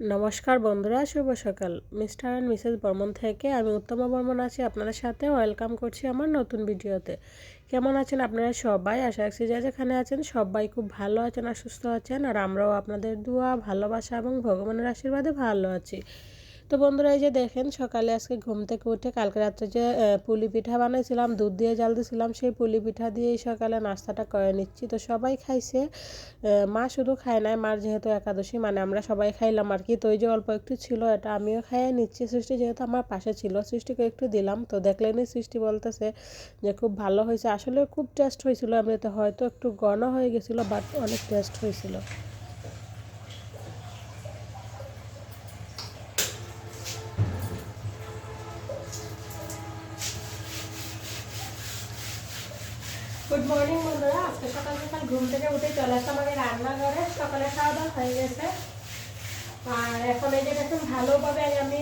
নমস্কার বন্ধুরা, শুভ সকাল। মিস্টার অ্যান্ড মিসেস বর্মন থেকে আমি উত্তমা বর্মন আছি আপনাদের সাথে। ওয়েলকাম করছি আমার নতুন ভিডিওতে। কেমন আছেন আপনারা সবাই? আশা রাখছি যা যেখানে আছেন সবাই খুব ভালো আছেন আর সুস্থ আছেন। আর আমরাও আপনাদের দোয়া, ভালোবাসা এবং ভগবানের আশীর্বাদে ভালো আছি। তো বন্ধুরা, এই যে দেখেন সকালে আজকে ঘুম থেকে উঠে কালকে রাত্রে যে পুলি পিঠা বানাইছিলাম, দুধ দিয়ে জাল দিয়েছিলাম সেই পুলি পিঠা দিয়েই সকালে নাস্তাটা করে নিচ্ছি। তো সবাই খাইছে মা শুধু খায় নাই, মার যেহেতু একাদশী মানে আমরা সবাই খাইলাম আর কি। তো ওই যে অল্প একটু ছিল, এটা আমিও খাইয়ে নিচ্ছি। সৃষ্টি যেহেতু আমার পাশে ছিল, সৃষ্টিকে একটু দিলাম। তো দেখলেনই সৃষ্টি বলতেছে যে, খুব ভালো হয়েছে। আসলে খুব টেস্ট হয়েছিল এমনিতে, হয়তো একটু ঘন হয়ে গেছিল বাট অনেক টেস্ট হয়েছিল গুড মর্নিং বন্ধুরা আজকে সকাল সকাল ঘুম থেকে উঠে চলে আসলাম আগে রান্নাঘরে, সকালে খাওয়া দাওয়া হয়ে গেছে। আর এখন এই যে দেখুন, ভালোভাবে আমি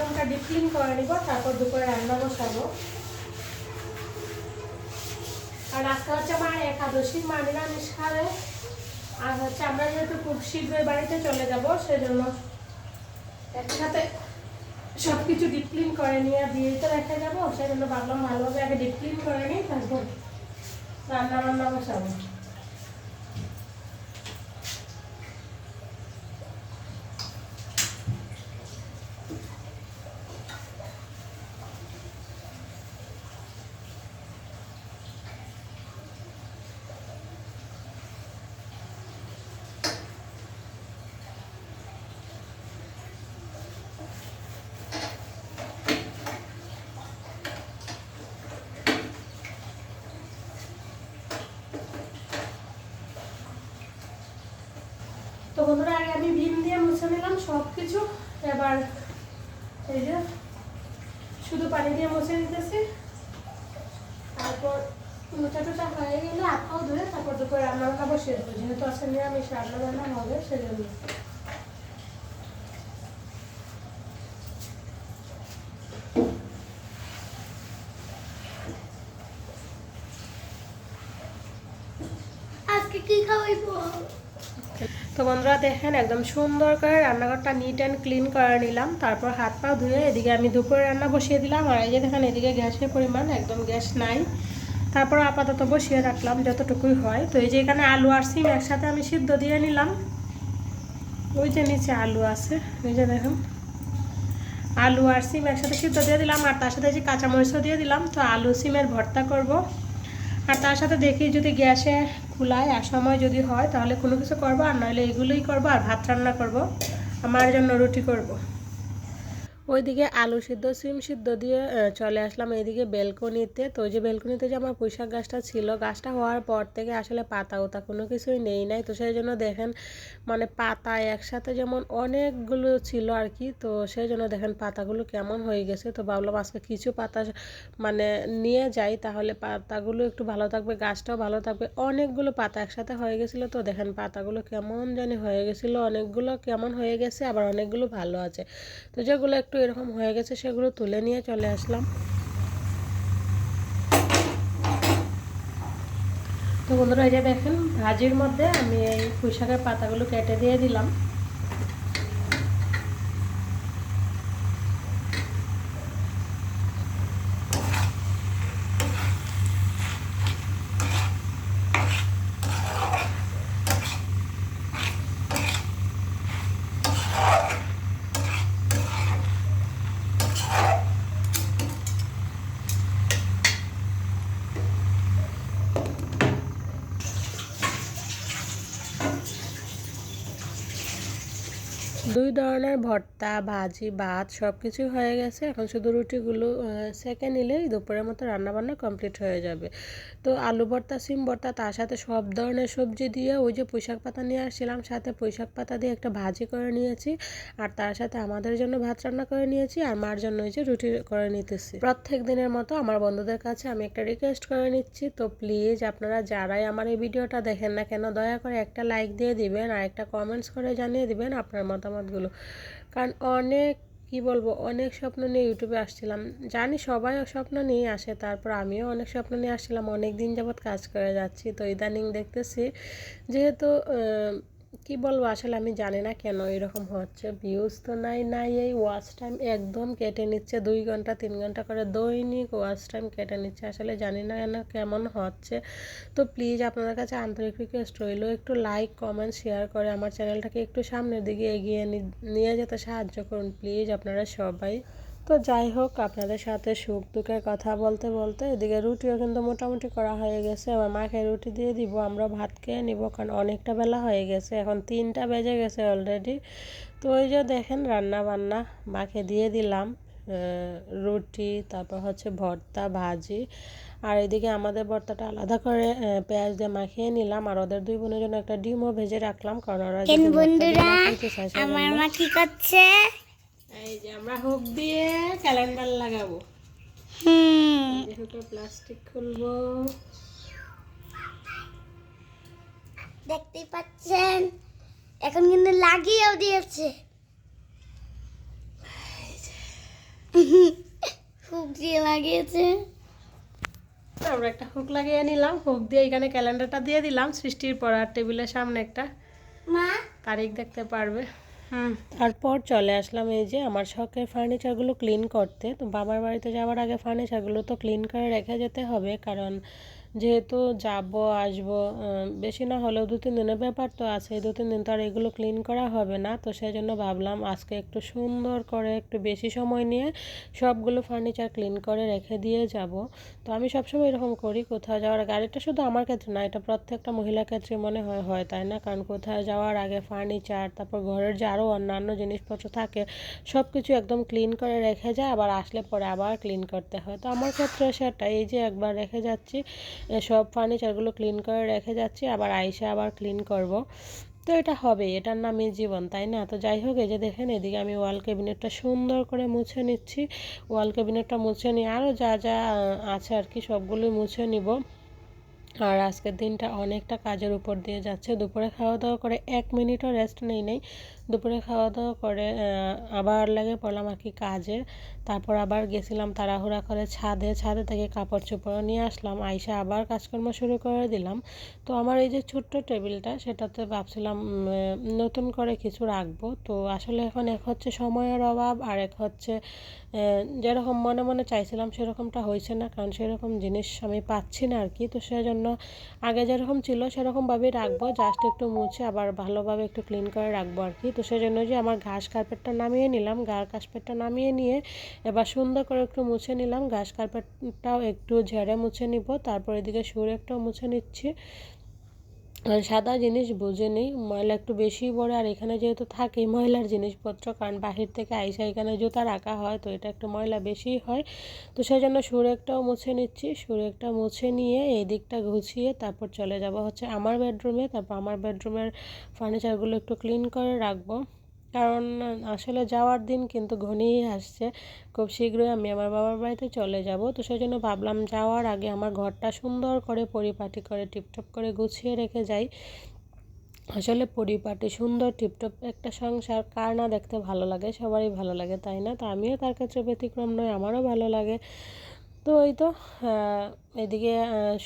রুমটা ডিপ ক্লিন করে নিব, তারপর দুপুরে রান্না বসাবো। আর আজকে হচ্ছে আমার একাদশী মা নিরামিষ খাবে আর হচ্ছে আমরা যেহেতু খুব শীঘ্রই বাড়িতে চলে যাব, সেজন্য একসাথে সব কিছু ডিপ ক্লিন করে নিয়ে দিয়ে তো রেখে যাব, সেজন্য ভাবলাম ভালোভাবে আগে ডিপ ক্লিন করে নিই, তারপর রান্না বান্না বসাবো তো বন্ধুরা আগে আমি ভীম দিয়ে মুছে নিলাম সব কিছু এবার এই যে শুধু পানি দিয়ে মুছে নিতেছি। তারপর মোচা টোচা হয়ে গেলে হাত পাও ধুয়ে তারপর দুপুরে রান্না বান্না বসিয়ে দেবো। যেহেতু আছে নিরামিষ, রান্না বান্না হবে সেজন্য। আজকে কি খাওয়াইবো? তো বন্ধুরা দেখেন, একদম সুন্দর করে রান্নাঘরটা নিট অ্যান্ড ক্লিন করে নিলাম। তারপর হাত পা ধুয়ে এদিকে আমি দুপুরে রান্না বসিয়ে দিলাম। আর এই যে দেখেন, এদিকে গ্যাসের পরিমাণ, একদম গ্যাস নাই। তারপর আপাতত বসিয়ে রাখলাম যতটুকুই হয়। তো এই যে এখানে আলু আর সিম একসাথে আমি সিদ্ধ দিয়ে নিলাম। ওই যে নিচে আলু আছে ওই যে দেখেন। আলু আর সিম একসাথে সিদ্ধ দিয়ে দিলাম। আর তার সাথে যে কাঁচামরিচও দিয়ে দিলাম। তো আলু সিমের ভর্তা করব। আর তার সাথে দেখি যদি গ্যাসে খোলায় এক সময় যদি হয়, তাহলে কোনো কিছু করব আর নইলে এগুলোই করব আর ভাত রান্না করব আমার জন্য রুটি করব। ওইদিকে আলু সিদ্ধ, সিম সিদ্ধ দিয়ে চলে আসলাম এইদিকে বেলকনিতে। তো যে বেলকনিতে যে আমার পুঁইশাক গাছটা ছিল, গাছটা হওয়ার পর থেকে আসলে পাতা ওতা কোনো কিছুই নেই নাই। তো সেই জন্য দেখেন মানে পাতা একসাথে যেমন অনেকগুলো ছিল আর কি, তো সেই জন্য দেখেন পাতাগুলো কেমন হয়ে গেছে। তো ভাবলাম আজকে কিছু পাতা মানে নিয়ে যাই, তাহলে পাতাগুলো একটু ভালো থাকবে, গাছটাও ভালো থাকবে। অনেকগুলো পাতা একসাথে হয়ে গেছিল, তো দেখেন পাতাগুলো কেমন জানি হয়ে গেছিল। অনেকগুলো কেমন হয়ে গেছে, আবার অনেকগুলো ভালো আছে। তো যেগুলো একটু এরকম হয়ে গেছে, সেগুলো তুলে নিয়ে চলে আসলাম। তো বন্ধুরা, এই যে দেখেন, ভাজির মধ্যে আমি এই পুঁইশাকের পাতাগুলো কেটে দিয়ে দিলাম। দুই ধরনের ভর্তা, ভাজি, ভাত সব কিছুই হয়ে গেছে। এখন শুধু রুটিগুলো সেকে নিলেই দুপুরের মতো রান্নাবান্না কমপ্লিট হয়ে যাবে। তো আলু ভর্তা, সিম ভর্তা, তার সাথে সব ধরনের সবজি দিয়ে ওই যে পুঁইশাক পাতা নিয়ে আসছিলাম, সাথে পুঁইশাক পাতা দিয়ে একটা ভাজি করে নিয়েছি। আর তার সাথে আমাদের জন্য ভাত রান্না করে নিয়েছি আর মার জন্য ওই যে রুটি করে নিতেছি। প্রত্যেক দিনের মতো আমার বন্ধুদের কাছে আমি একটা রিকোয়েস্ট করে নিচ্ছি। তো প্লিজ আপনারা যারাই আমার এই ভিডিওটা দেখেন না কেন, দয়া করে একটা লাইক দিয়ে দিবেন আর একটা কমেন্টস করে জানিয়ে দিবেন আপনার মতামতগুলো। কারণ অনেক, কি বলব, অনেক স্বপ্ন নিয়ে ইউটিউবে আসছিলাম। জানি সবাই স্বপ্ন নিয়ে আসে, তারপর আমিও অনেক স্বপ্ন নিয়ে আসছিলাম। অনেক দিন যাবৎ কাজ করে যাচ্ছি, তো ইদানিং দেখতেছি যেহেতু কি বলব, আসলে আমি জানি না কেন এরকম হচ্ছে। ভিউজ তো নাই নাই, এই ওয়াচ টাইম একদম কেটে নিচ্ছে, দুই ঘণ্টা, তিন ঘণ্টা করে দৈনিক ওয়াচ টাইম কেটে নিচ্ছে। আসলে জানি না কেন কেমন হচ্ছে। তো প্লিজ আপনাদের কাছে আন্তরিক রিকোয়েস্ট রইল, একটু লাইক কমেন্ট শেয়ার করে আমার চ্যানেলটাকে একটু সামনের দিকে এগিয়ে নিয়ে যেতে সাহায্য করুন। প্লিজ আপনারা সবাই। তো যাই হোক আপনাদের সাথে সুখ দুঃখের কথা বলতে বলতে এদিকে রুটিও কিন্তু মোটামুটি করা হয়ে গেছে। আমার মাকে রুটি দিয়ে দিব আমরা ভাত খেয়ে নিব কারণ অনেকটা বেলা হয়ে গেছে এখন তিনটা বেজে গেছে অলরেডি তো ওই যে দেখেন রান্না বান্না মাকে দিয়ে দিলাম রুটি তারপর হচ্ছে ভর্তা ভাজি। আর এদিকে আমাদের ভর্তাটা আলাদা করে পেঁয়াজ দিয়ে মাখিয়ে নিলাম আর ওদের দুই বোনের জন্য একটা ডিমও ভেজে রাখলাম কারণ ওরা বন্ধুরা। আমার মা কি করছে? এই যে আমরা হুক দিয়ে ক্যালেন্ডার লাগাবো। হুম। প্লাস্টিক খুলবো। দেখতেই পাচ্ছেন এখন কিন্তু লাগিয়েও দিয়েছে। খুব দিয়ে লাগিয়েছে। আমরা একটা হুক লাগিয়ে নিলাম। হুক দিয়ে এখানে ক্যালেন্ডারটা দিয়ে দিলাম। সৃষ্টির পর আর টেবিলের সামনে একটা মা? তারিখ দেখতে পারবে। তারপর চলে আসলাম এই যে আমার শখের ফার্নিচারগুলো ক্লিন করতে। তো বাবার বাড়িতে যাওয়ার আগে ফার্নিচারগুলো তো ক্লিন করে রেখে যেতে হবে, কারণ যেহেতু যাব, আসব বেশি না হলেও দু তিন দিনের ব্যাপার তো আছে। দু তিন দিন তো আর এগুলো ক্লিন করা হবে না। তো সেই জন্য ভাবলাম আজকে একটু সুন্দর করে একটু বেশি সময় নিয়ে সবগুলো ফার্নিচার ক্লিন করে রেখে দিয়ে যাব। তো আমি সবসময় এরকম করি, কোথাও যাওয়ার এটা শুধু আমার ক্ষেত্রে না, এটা প্রত্যেকটা মহিলা ক্ষেত্রে মনে হয় হয় তাই না? কারণ কোথাও যাওয়ার আগে ফার্নিচার তারপর ঘরের যে আরও অন্যান্য জিনিসপত্র থাকে সব কিছু একদম ক্লিন করে রেখে যায়, আবার আসলে পরে আবার ক্লিন করতে হয়। তো আমার ক্ষেত্রে সেটা এই যে একবার রেখে যাচ্ছি সব ফার্নিচারগুলো ক্লিন করে রেখে যাচ্ছি, আবার আইসে আবার ক্লিন করব। তো এটা হবে, এটার নামই জীবন, তাই না? তো যাই হোক, এই যে দেখেন, এদিকে আমি ওয়াল ক্যাবিনেটটা সুন্দর করে মুছে নিচ্ছি। ওয়াল ক্যাবিনেটটা মুছে নিয়ে আরও যা যা আছে আর কি সবগুলোই মুছে নিব। আর আজকের দিনটা অনেকটা কাজের উপর দিয়ে যাচ্ছে। দুপুরে খাওয়া দাওয়া করে এক মিনিটও রেস্ট নেই নেই। দুপুরে খাওয়া দাওয়া করে আবার লেগে পড়লাম আর কি কাজে। তারপর আবার গেছিলাম তাড়াহুড়া করে ছাদে ছাদে থেকে কাপড় চোপড় নিয়ে আসলাম। আইসা আবার কাজকর্ম শুরু করে দিলাম। তো আমার এই যে ছোট্ট টেবিলটা, সেটাতে ভাবছিলাম নতুন করে কিছু রাখব। তো আসলে এখন এক হচ্ছে সময়ের অভাব, আর এক হচ্ছে যেরকম মনে মনে চাইছিলাম সেরকমটা হয়েছে না, কারণ সেরকম জিনিস আমি পাচ্ছি না আর কি। তো সেজন্য আগে যেরকম ছিল সেরকমভাবেই রাখব। জাস্ট একটু মুছে আবার ভালোভাবে একটু ক্লিন করে রাখব আর কি। তো সেজন্য যে আমার ঘাস কার্পেটটা নামিয়ে নিলাম ঘাস কার্পেটটা নামিয়ে নিয়ে এবার সুন্দর করে একটু মুছে নিলাম। ঘাস কার্পেটটাও একটু ঝেড়ে মুছে নিব, তারপর এদিকে সুর একটাও মুছে নিচ্ছি। সাদা জিনিস বুঝে নেই, ময়লা একটু বেশি পড়ে, আর এখানে যেহেতু থাকে ময়লার জিনিসপত্র, কারণ বাহির থেকে আইসা এখানে জুতা রাখা হয়, তো এটা একটু ময়লা বেশি হয়। তো সেই জন্য সুরেকটাও মুছে নিচ্ছি সুরেকটা মুছে নিয়ে এই দিকটা গুছিয়ে তারপর চলে যাব হচ্ছে আমার বেডরুমে তারপর আমার বেডরুমের ফার্নিচারগুলো একটু ক্লিন করে রাখব। কারণ আসলে যাওয়ার দিন কিন্তু ঘনিয়ে আসছে। খুব শীঘ্রই আমি আমার বাবার বাড়িতে চলে যাব। তো সেই জন্য ভাবলাম যাওয়ার আগে আমার ঘরটা সুন্দর করে পরিপাটি করে, টিপটপ করে গুছিয়ে রেখে যাই। আসলে পরিপাটি, সুন্দর, টিপটপ একটা সংসার, কার না দেখতে ভালো লাগে? সবারই ভালো লাগে, তাই না? তো আমিও তার ক্ষেত্রে ব্যতিক্রম নয় আমারও ভালো লাগে। তো ওই তো এদিকে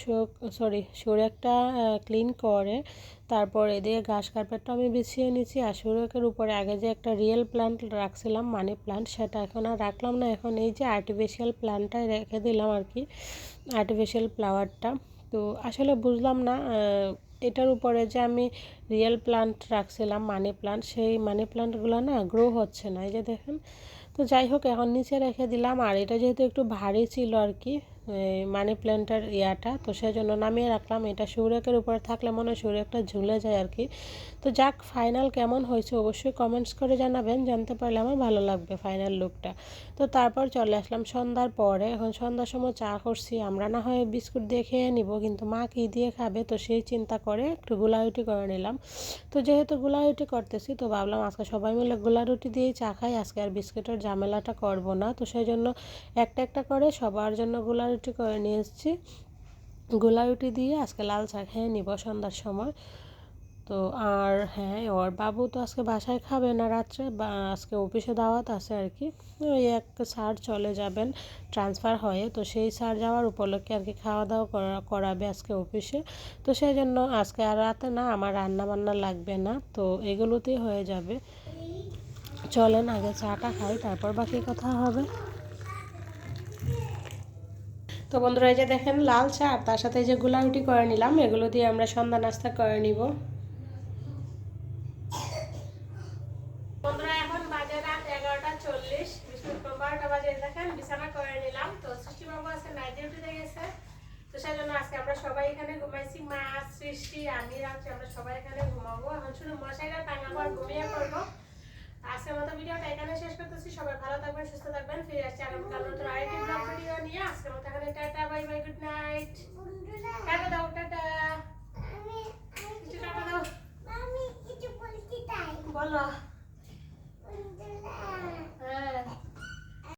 সুখ সরি সুরেকটা ক্লিন করে তারপর এদিকে ঘাস কার্পেটটা আমি বিছিয়ে নিচ্ছি আর সুরেকের উপরে আগে যে একটা রিয়েল প্লান্ট রাখছিলাম, মানি প্ল্যান্ট সেটা এখন আর রাখলাম না। এখন এই যে আর্টিফিশিয়াল প্ল্যান্টটাই রেখে দিলাম আর কি আর্টিফিশিয়াল ফ্লাওয়ারটা তো আসলে বুঝলাম না এটার উপরে যে আমি রিয়েল প্লান্ট রাখছিলাম মানি প্লান্ট সেই মানি প্লান্টগুলো না গ্রো হচ্ছে না, এই যে দেখেন। তো যাই হোক, এখন নিচে রেখে দিলাম আর এটা যেহেতু একটু ভারী ছিল আর কি মানি প্ল্যান্টের ইয়াটা, তো সেই জন্য নামিয়ে রাখলাম। এটা সুরেকের উপরে থাকলে মনে হয় সুরেকটা ঝুলে যায় আর কি। তো যাক ফাইনাল কেমন হয়েছে অবশ্যই কমেন্টস করে জানাবেন। জানতে পারলে আমার ভালো লাগবে ফাইনাল লুকটা তো তারপর চলে আসলাম সন্ধ্যার পরে। এখন সন্ধ্যার সময় চা করছি। আমরা না হয় বিস্কুট দিয়ে খেয়ে নিব, কিন্তু মা কী দিয়ে খাবে, তো সেই চিন্তা করে একটু গুলারুটি করে নিলাম। তো যেহেতু গুলারুটি করতেছি, তো ভাবলাম আজকে সবাই মিলে গুলারুটি দিয়েই চা খাই। আজকে আর বিস্কুটের ঝামেলাটা করব না। তো সেই জন্য একটা একটা করে সবার জন্য গুলারুটি করে নিয়ে এসেছি। গুলারুটি দিয়ে আজকে লাল চা খেয়ে নিব সন্ধ্যার সময়। তো আর হ্যাঁ ওর বাবু তো আজকে বাসায় খাবে না রাত্রে, বা আজকে অফিসে দাওয়াত আছে আর কি। ওই এক স্যার চলে যাবেন, ট্রান্সফার হয়ে, তো সেই স্যার যাওয়ার উপলক্ষে আর কি খাওয়া দাওয়া করা, করাবে আজকে অফিসে। তো সেই জন্য আজকে আর রাতে না আমার রান্না বান্না লাগবে না, তো এগুলোতেই হয়ে যাবে। চলেন আগে চাটা খাই, তারপর বাকি কথা হবে। তো বন্ধুরা, এই যে দেখেন লাল চা আর তার সাথে যে গোলা করে নিলাম, এগুলো দিয়ে আমরা সন্ধ্যা নাস্তা করে নিব। এগারোটা চল্লিশ বারোটা বাজে দেখেন বিছানা করে নিলাম। তো তো সেই জন্য আমরা সবাই এখানে ঘুমাইছি, মা, সৃষ্টি, আমি আমরা সবাই এখানে ঘুমাবো। এখন শুধু মশাইরা টাঙাবো আর ঘুমিয়ে পড়ব। আজকের মতো ভিডিওটা এখানে শেষ করতেছি। সবাই ভালো থাকবেন সুস্থ থাকবেন। ফিরে আসছি আগামীকাল নতুন আরেকটি ব্লগ ভিডিও নিয়ে। আজকের মতো এখানে tata bye bye good night tata দাও টাটা। আমি কিছু টাটা দাও। আমি কিছু বলছি তাই বলো।